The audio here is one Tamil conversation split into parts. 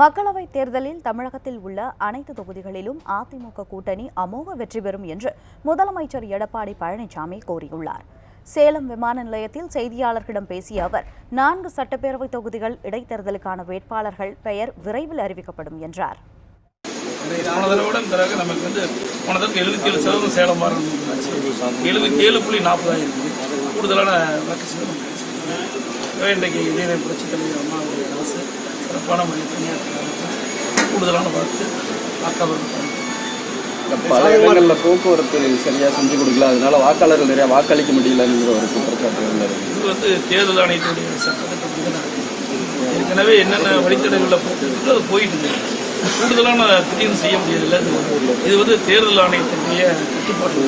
மக்களவைத் தேர்தலில் தமிழகத்தில் உள்ள அனைத்து தொகுதிகளிலும் அதிமுக கூட்டணி அமோக வெற்றி பெறும் என்று முதலமைச்சர் எடப்பாடி பழனிசாமி கூறியுள்ளார். சேலம் விமான நிலையத்தில் செய்தியாளர்களிடம் பேசிய அவர் நான்கு சட்டப்பேரவை தொகுதிகள் இடைத்தேர்தலுக்கான வேட்பாளர்கள் பெயர் விரைவில் அறிவிக்கப்படும் என்றார். நமக்கு வந்து எழுபத்தி ஏழு சதவீதம் சேலம் எழுபத்தி ஏழு புள்ளி நாற்பதாயிரம் கூடுதலான வாக்கு சதவீதம் இன்றைக்கு இதே தலைவர் அரசு சிறப்பான முறையில் பணியாற்றுகிறார்கள் கூடுதலான வாக்கு வாக்காளர்கள் பல இடங்களில் போக்குவரத்து சரியா செஞ்சு கொடுக்கல. அதனால வாக்காளர்கள் நிறைய வாக்களிக்க முடியலங்கிற ஒரு குற்றச்சாட்டு உள்ளது இது வந்து தேர்தல் ஆணையத்துடைய சட்டத்திட்டப்படி நடக்குது ஏற்கனவே என்னென்ன வழித்தடங்களில் போட்டு அது போயிட்டு இருக்கு. கூடுதலான திடீர்னு செய்ய முடியல இது வந்து தேர்தல் ஆணையத்தினுடைய கட்டுப்பாடு.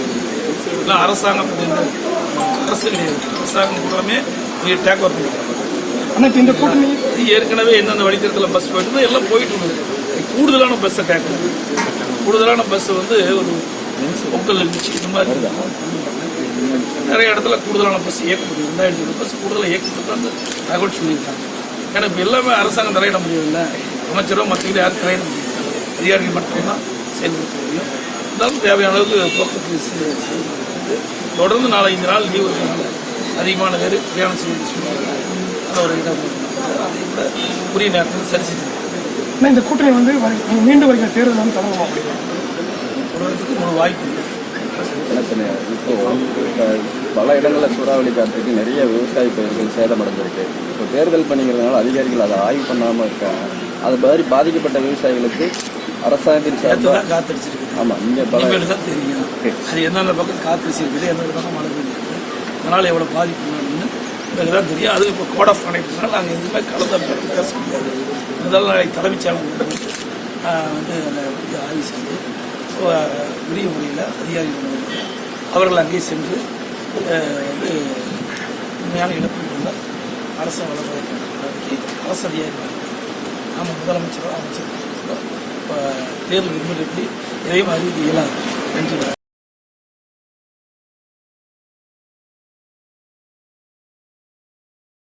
இல்லை அரசாங்கத்துடைய இந்த அரசு கிடையாது. அரசாங்கம் கூடமே டேக் ஓவர் பண்ணிக்கிறாங்க. ஆனால் இந்த கூட்டணி இது ஏற்கனவே எந்தெந்த வழித்தடத்தில் பஸ் போயிட்டு எல்லாம் போயிட்டு இருந்தது கூடுதலான பஸ்ஸை கேட்கணும் கூடுதலான பஸ் வந்து ஒரு பொங்கல் இருந்துச்சு இந்த மாதிரி. நிறைய இடத்துல கூடுதலான பஸ் இயக்க முடியும் இருபது பஸ் கூடுதலாக இயக்கப்பட்டு அந்த தகவல் சொல்லியிருக்காங்க. ஏன்னா இப்போ எல்லாமே அரசாங்கம் தலையிட முடியவில்லை. அமைச்சரோ மற்றவங்க யாரும் தலையிட முடியாது அதிகாரிகள் மட்டும்தான் செயல்படுத்த முடியும். இருந்தாலும் தேவையான அளவுக்கு போக்குவரத்து செ- தொடர்ந்து நாலஞ்சு நாள் லீவு இருக்கிறனால அதிகமான பேர் பிரயாணம் செய்ய சொல்லுவாங்க ஒரு அதை கூட உரிய நேரத்தில் சரி செஞ்சு ஆனால் இந்த கூட்டணி வந்து மீண்டும் வருகிற தேர்தல் வந்து தொடரும் அப்படின்னா தொடர்றதுக்கு முழு வாய்ப்பு இப்போ பல இடங்களில் சூறாவளி காற்றுக்கு நிறைய விவசாய பயிர்கள் சேதமடைஞ்சிருக்கு. இப்போ தேர்தல் பண்ணிக்கிறதுனால அதிகாரிகள் அதை ஆய்வு பண்ணாமல் இருக்காங்க. அது மாதிரி பாதிக்கப்பட்ட விவசாயிகளுக்கு அரசாங்கத்தின் சார்பாக தான் காத்தடிச்சிருக்கு ஆமாம் இங்கே பல தெரியும். அது எந்தெந்த பக்கம் இருக்குது எந்தெந்த பக்கம் மழை பெய்யுது அதனால் எவ்வளோ பாதிப்பு இதெல்லாம் தெரியும் அது இப்போ கோட் ஆஃப் கனெக்ட்னால நாங்கள் எதுவுமே கலந்த பேச முடியாது. இருந்தாலும் நாளை தலைமைச் செயலாளர் வந்து வந்து அதை ஆய்வு செஞ்சு உரிய முறையில் அதிகாரிகள் அவர்கள் அங்கே சென்று வந்து உண்மையான இழப்பீடு உள்ள அரசு வளர்வதற்கான அரசு அதிகாரிகள் நாம் முதலமைச்சரோ அமைச்சர் இப்போ தேர்தல் விதிமுறை எப்படி எதையும் அறிவிக்க இயலாது என்று